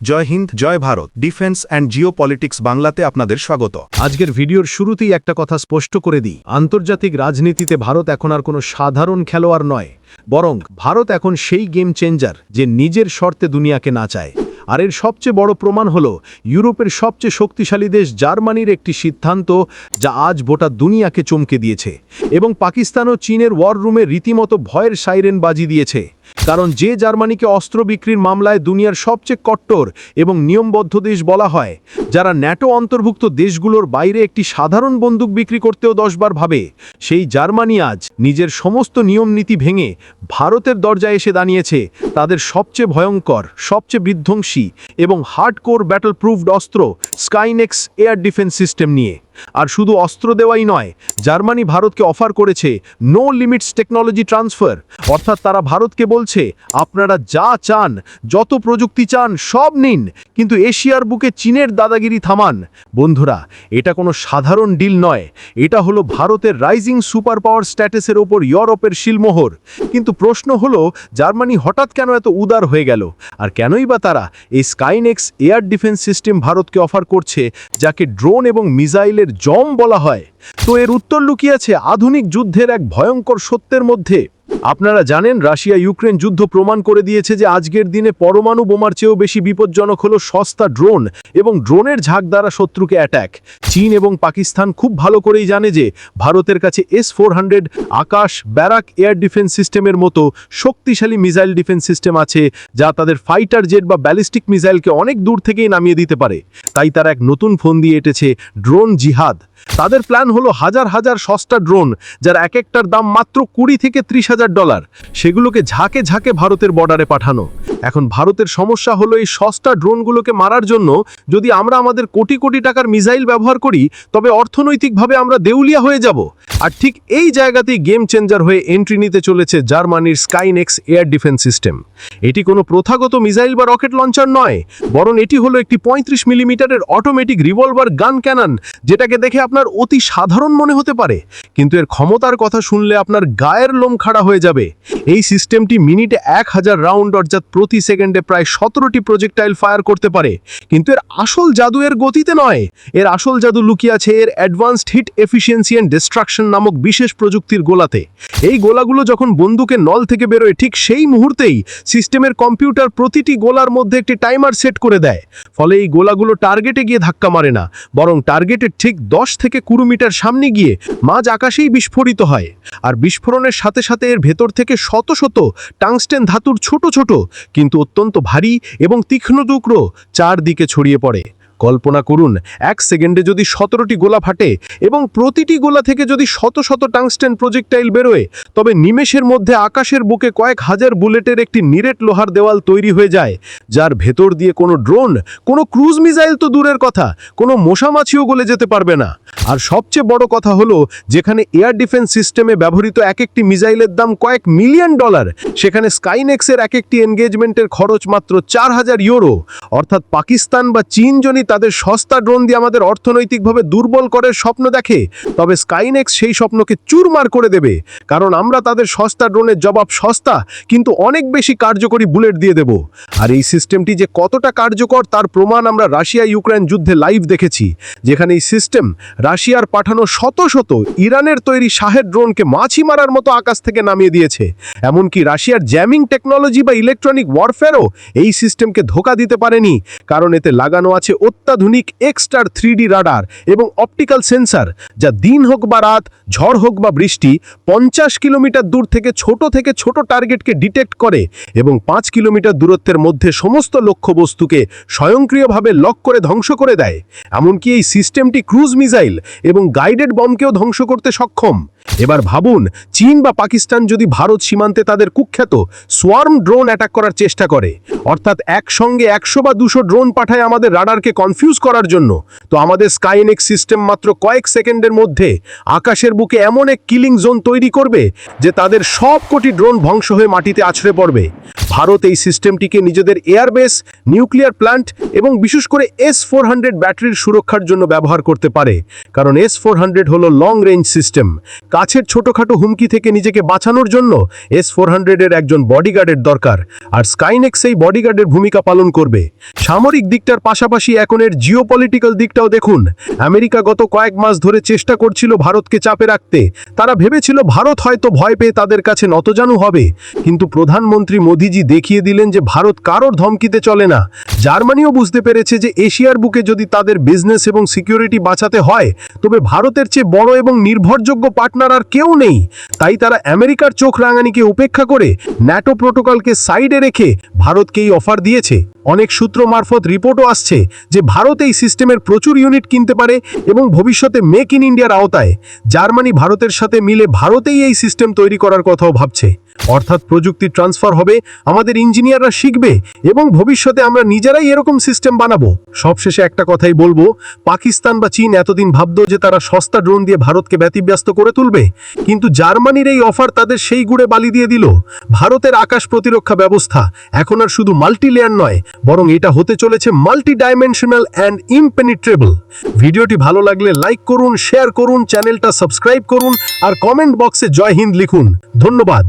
জয় হিন্দ, জয় Bharat, defence and Jio politics বাংলাতে আপনাদের স্বাগত। আজকের ভিডিওর শুরুতেই একটা কথা স্পষ্ট করে দিই। আন্তর্জাতিক রাজনীতিতে ভারত এখন আর কোনো সাধারণ খেলোয়াড় নয়, বরং ভারত এখন সেই গেম চেঞ্জার যে নিজের শর্তে দুনিয়াকে না চায়। আর এর সবচেয়ে বড় প্রমাণ হল, ইউরোপের সবচেয়ে শক্তিশালী দেশ জার্মানির একটি সিদ্ধান্ত যা আজ গোটা দুনিয়াকে চমকে দিয়েছে এবং পাকিস্তান ও চীনের ওয়ার রুমে রীতিমতো ভয়ের সাইরেন বাজি দিয়েছে। কারণ যে জার্মানিকে অস্ত্র বিক্রির মামলায় দুনিয়ার সবচেয়ে কট্টর এবং নিয়মবদ্ধ দেশ বলা হয়, যারা ন্যাটো অন্তর্ভুক্ত দেশগুলোর বাইরে একটি সাধারণ বন্দুক বিক্রি করতেও দশবার ভাবে, সেই জার্মানি আজ নিজের সমস্ত নিয়ম নীতি ভেঙে ভারতের দরজায় এসে দাঁড়িয়েছে তাদের সবচেয়ে ভয়ঙ্কর, সবচেয়ে বিধ্বংসী এবং হার্ডকোর ব্যাটল প্রুফড অস্ত্র স্কাইনেক্স এয়ার ডিফেন্স সিস্টেম নিয়ে। আর শুধু অস্ত্র দেওয়াই নয়, জার্মানি ভারতকে অফার করেছে নো লিমিটস টেকনোলজি ট্রান্সফার অর্থাৎ তারা ভারতকে বলছে, আপনারা যা চান, যত প্রযুক্তি চান, সব নিন, কিন্তু এশিয়ার বুকে চীনের দাদাগিরি থামান। বন্ধুরা, এটা কোনো সাধারণ ডিল নয়। এটা হলো ভারতের রাইজিং সুপার পাওয়ার স্ট্যাটাসের ওপর ইউরোপের শিলমোহর। কিন্তু প্রশ্ন হলো, জার্মানি হঠাৎ কেন এত উদার হয়ে গেল? আর কেনই বা তারা এই স্কাইনেক্স এয়ার ডিফেন্স সিস্টেম ভারতকে অফার করছে, যাকে ড্রোন এবং মিসাইলের জম বলা হয়। তো এর উত্তর লুকিয়েছে আধুনিক যুদ্ধের এক ভয়ঙ্কর সত্যের মধ্যে। আপনারা জানেন, রাশিয়া ইউক্রেন যুদ্ধ প্রমাণ করে দিয়েছে যে আজকের দিনে পরমাণু বোমার চেয়েও বেশি বিপজ্জনক হলো সস্তা ড্রোন এবং ড্রোনের ঝাঁক দ্বারা শত্রুকে অ্যাট্যাক চীন এবং পাকিস্তান খুব ভালো করেই জানে যে ভারতের কাছে S four Akash, Barak air defence সিস্টেমের মতো শক্তিশালী মিসাইল ডিফেন্স সিস্টেম আছে যা তাদের ফাইটার জেট বা ব্যালিস্টিক মিসাইলকে অনেক দূর থেকেই নামিয়ে দিতে পারে। তাই তারা এক নতুন ফোন দিয়ে এটেছে ড্রোন জিহাদ। তাদের প্ল্যান হলো হাজার হাজার সস্তা ড্রোন, যার এক একটার দাম মাত্র কুড়ি থেকে ত্রিশ হাজার ডলার। সেগুলোকে ঝাঁকে ঝাঁকে ভারতের বর্ডারে পাঠানো। এখন ভারতের সমস্যা হলো এই সস্তা ড্রোনগুলোকে মারার জন্য যদি আমরা আমাদের কোটি কোটি টাকার মিসাইল ব্যবহার করি, তবে অর্থনৈতিকভাবে আমরা দেউলিয়া হয়ে যাব। আর ঠিক এই জায়গাতেই গেম চেঞ্জার হয়ে এন্ট্রি নিতে চলেছে জার্মানির স্কাইনেক্স এয়ার ডিফেন্স সিস্টেম এটি কোনো প্রথাগত মিসাইল বা রকেট লঞ্চার নয়, বরং এটি হলো একটি পঁয়ত্রিশ মিলিমিটারের অটোমেটিক রিভলভার গান ক্যানন যেটাকে দেখে আপনার অতি সাধারণ মনে হতে পারে, কিন্তু এর ক্ষমতার কথা শুনলে আপনার গায়ের লোম খাড়া হয়ে যাবে। এই সিস্টেমটি মিনিটে এক হাজার রাউন্ড অর্থাৎ প্রতি সেকেন্ডে প্রায় সতেরোটি প্রজেক্টাইল ফায়ার করতে পারে। কিন্তু এর আসল জাদু এর গতিতে নয়। এর আসল জাদু লুকিয়ে আছে এর advanced hit efficiency and destruction নামক বিশেষ প্রযুক্তির গোলাতে। এই গোলাগুলো যখন বন্দুকের নল থেকে বেরোয়, ঠিক সেই মুহূর্তেই সিস্টেমের কম্পিউটার প্রতিটি গোলার মধ্যে একটি টাইমার সেট করে দেয়। ফলে এই গোলাগুলো টার্গেটে গিয়ে ধাক্কা মারে না, বরং টার্গেটের ঠিক দশ থেকে কুড়ি মিটার সামনে গিয়ে মাঝ আকাশেই বিস্ফোরিত হয়। আর বিস্ফোরণের সাথে সাথে এর ভেতর থেকে শত শত টাংস্টেন ধাতুর ছোট ছোট, কিন্তু অত্যন্ত ভারী এবং তীক্ষ্ণ টুকরো চারদিকে ছড়িয়ে পড়ে। কল্পনা করুন, এক সেকেন্ডে যদি সতেরোটি গোলা ফাটে এবং প্রতিটি গোলা থেকে যদি শত শত টাংস্টেন প্রজেক্টাইল বেরোয়, তবে নিমেষের মধ্যে আকাশের বুকে কয়েক হাজার বুলেটের একটি নিরেট লোহার দেওয়াল তৈরি হয়ে যায়, যার ভেতর দিয়ে কোনো ড্রোন, কোনো ক্রুজ মিসাইল তো দূরের কথা, কোনো মশামাছিও গলে যেতে পারবে না। আর সবচেয়ে বড় কথা হলো, যেখানে এয়ার ডিফেন্স সিস্টেমে ব্যবহৃত এক একটি মিসাইলের দাম কয়েক মিলিয়ন ডলার, সেখানে স্কাইনেক্সের এক একটি এনগেজমেন্টের খরচ মাত্র চার হাজার ইউরো। অর্থাৎ পাকিস্তান বা চীন যদি তাদের সস্তা ড্রোন দিয়ে আমাদের অর্থনৈতিকভাবে দুর্বল করার স্বপ্ন দেখে, তবে স্কাইনেক্স সেই স্বপ্নকে চুরমার করে দেবে। কারণ আমরা তাদের সস্তা ড্রোনের জবাব সস্তা, কিন্তু অনেক বেশি কার্যকরী বুলেট দিয়ে দেব। আর এই সিস্টেমটি যে কতটা কার্যকর, তার প্রমাণ আমরা রাশিয়া ইউক্রেন যুদ্ধে লাইভ দেখেছি, যেখানে এই সিস্টেম রাশিয়ার পাঠানো শত শত ইরানের তৈরি শাহের ড্রোনকে মাছি মারার মতো আকাশ থেকে নামিয়ে দিয়েছে। এমনকি রাশিয়ার জ্যামিং টেকনোলজি বা ইলেকট্রনিক ওয়ারফেয়ারও এই সিস্টেমকে ধোকা দিতে পারেনি, কারণ এতে লাগানো আছে অত্যাধুনিক এক্সটার থ্রি রাডার এবং অপটিক্যাল সেন্সার যা দিন হোক বা রাত, ঝড় হোক বা বৃষ্টি, পঞ্চাশ কিলোমিটার দূর থেকে ছোট থেকে ছোট টার্গেটকে ডিটেক্ট করে এবং পাঁচ কিলোমিটার দূরত্বের মধ্যে সমস্ত লক্ষ্যবস্তুকে স্বয়ংক্রিয়ভাবে লক করে ধ্বংস করে দেয়। এমনকি এই সিস্টেমটি ক্রুজ মিসাইল এবং গাইডেড বমকেও ধ্বংস করতে সক্ষম। এবার ভাবুন, চীন বা পাকিস্তান যদি ভারত সীমান্তে তাদের কুখ্যাত সোয়ার্ম ড্রোন অ্যাটাক করার চেষ্টা করে, অর্থাৎ একসঙ্গে একশো বা দুশো ড্রোন পাঠায় আমাদের রাডারকে কনফিউজ করার জন্য, তো আমাদের স্কাইনেক্স সিস্টেম মাত্র কয়েক সেকেন্ডের মধ্যে আকাশের বুকে এমন এক কিলিং জোন তৈরি করবে যে তাদের সব কোটি ড্রোন ধ্বংস হয়ে মাটিতে আছড়ে পড়বে। ভারত এই সিস্টেমটিকে নিজেদের এয়ারবেস, নিউক্লিয়ার প্ল্যান্ট এবং বিশেষ করে এস ফোর ব্যাটারির সুরক্ষার জন্য ব্যবহার করতে পারে, কারণ এস ফোর হল লং রেঞ্জ সিস্টেম। কাছে কাছের ছোটখাটো হুমকি থেকে নিজেকে বাঁচানোর জন্য এস ফোর হান্ড্রেডের একজন বডিগার্ডের দরকার, আর স্কাইনেক্স এই বডিগার্ডের ভূমিকা পালন করবে। সামরিক দিকটার পাশাপাশি এখনের জিওপলিটিক্যাল দিকটাও দেখুন। আমেরিকা গত কয়েক মাস ধরে চেষ্টা করছিল ভারতকে চাপে রাখতে। তারা ভেবেছিল ভারত হয়তো ভয় পেয়ে তাদের কাছে নতজানু হবে। কিন্তু প্রধানমন্ত্রী মোদিজি দেখিয়ে দিলেন যে ভারত কারোর ধমকিতে চলে না। জার্মানিও বুঝতে পেরেছে যে এশিয়ার বুকে যদি তাদের বিজনেস এবং সিকিউরিটি বাঁচাতে হয়, তবে ভারতের চেয়ে বড় এবং নির্ভরযোগ্য পার্টনার আর কেউ নেই। তাই তারা আমেরিকার চোখ রাঙানিকে উপেক্ষা করে ন্যাটো প্রোটোকলকে সাইডে রেখে ভারতকে এই অফার দিয়েছে। অনেক সূত্র মারফত রিপোর্টও আসছে যে ভারত এই সিস্টেমের প্রচুর ইউনিট কিনতে পারে এবং ভবিষ্যতে মেক ইন ইন্ডিয়ার আওতায় জার্মানি ভারতের সাথে মিলে ভারতেই এই সিস্টেম তৈরি করার কথাও ভাবছে। অর্থাৎ প্রযুক্তি ট্রান্সফার হবে, আমাদের ইঞ্জিনিয়াররা শিখবে এবং ভবিষ্যতে আমরা নিজেরাই এরকম সিস্টেম বানাবো। সবশেষে একটা কথাই বলব, পাকিস্তান বা চীন এতদিন ভাবতো যে তারা সস্তা ড্রোন দিয়ে ভারতকে ব্যতিব্যস্ত করে তুলবে, কিন্তু জার্মানির এই অফার তাদের সেই গুড়ে বালি দিয়ে দিল। ভারতের আকাশ প্রতিরক্ষা ব্যবস্থা এখন আর শুধু মাল্টি লেয়ার নয়, বরং এটা হতে চলেছে মাল্টি ডাইমেনশনাল অ্যান্ড ইমপেনিট্রেবল ভিডিওটি ভালো লাগলে লাইক করুন শেয়ার করুন, চ্যানেলটা সাবস্ক্রাইব করুন, আর কমেন্ট বক্সে জয় হিন্দ লিখুন। ধন্যবাদ।